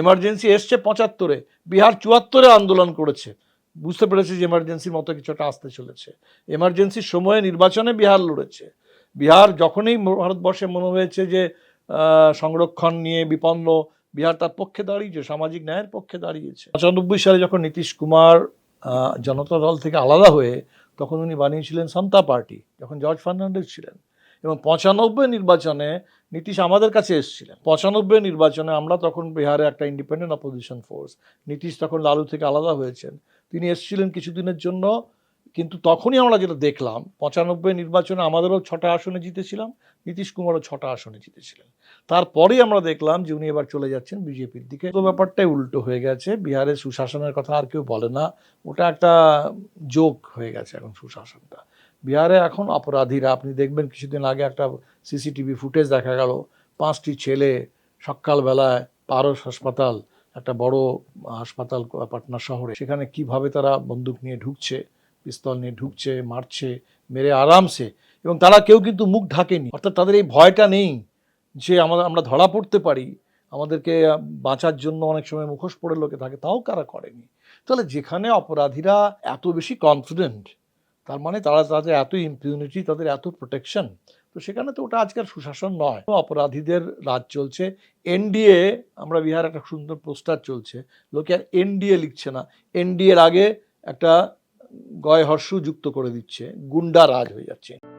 Emergency এসছে পঁচাত্তরে। বিহার চুয়াত্তরে আন্দোলন করেছে। বুঝতে পেরেছে যে এমার্জেন্সির মতো কিছু একটা আসতে চলেছে। এমার্জেন্সির সময়ে নির্বাচনে বিহার লড়েছে। বিহার যখনই ভারতবর্ষে মনে হয়েছে যে সংরক্ষণ নিয়ে বিপন্ন, বিহার তার পক্ষে দাঁড়িয়েছে, সামাজিক ন্যায়ের পক্ষে দাঁড়িয়েছে। পঁচানব্বই সালে যখন নীতিশ কুমার জনতা দল থেকে আলাদা হয়ে তখন উনি বানিয়েছিলেন সান্তা পার্টি যখন জর্জ ফার্নান্ডেজ ছিলেন। এবং পঁচানব্বই নির্বাচনে নীতিশ আমাদের কাছে এসেছিলেন। পঁচানব্বই নির্বাচনে আমরা তখন বিহারে একটা ইন্ডিপেন্ডেন্ট অপোজিশন ফোর্স নীতিশ তখন লালু থেকে আলাদা হয়েছেন। তিনি এসেছিলেন কিছুদিনের জন্য, কিন্তু তখনই আমরা যেটা দেখলাম, পঁচানব্বই নির্বাচনে আমাদেরও ছটা আসনে জিতেছিলাম, নীতিশ কুমারও ছটা আসনে জিতেছিলেন। তারপরেই আমরা দেখলাম যে উনি এবার চলে যাচ্ছেন বিজেপির দিকে। তো ব্যাপারটাই উল্টো হয়ে গেছে। বিহারের সুশাসনের কথা আর কেউ বলে না। ওটা একটা যোগ হয়ে গেছে এখন সুশাসনটা। বিহারে এখন অপরাধীরা, আপনি দেখবেন কিছুদিন আগে একটা সিসিটিভি ফুটেজ দেখা গেল, পাঁচটি ছেলে সকালবেলায় পারস হাসপাতাল, একটা বড় হাসপাতাল পাটনা শহরে, সেখানে কীভাবে তারা বন্দুক নিয়ে ঢুকছে, পিস্তল নিয়ে ঢুকছে, মারছে, মেরে আরামসে, এবং তারা কেউ কিন্তু মুখ ঢাকেনি। অর্থাৎ তাদের এই ভয়টা নেই যে আমাদের আমরা ধরা পড়তে পারি, আমাদেরকে বাঁচার জন্য অনেক সময় মুখোশ পড়ে লোকে থাকে, তাও কারা করেনি। তাহলে যেখানে অপরাধীরা এত বেশি কনফিডেন্ট তার মানে তারা তাদের এত ইম্পিউনিটি তাদের এত প্রোটেকশন তো সেখানে তো ওটা আজকাল সুশাসন নয়। অপরাধীদের রাজ চলছে। এনডিএ আমরা বিহার একটা সুন্দর পোস্টার চলছে। লোকে আর এনডিএ লিখছে না। এনডিএর আগে একটা গয় হর্ষ যুক্ত করে দিচ্ছে। গুন্ডা রাজ হয়ে যাচ্ছে।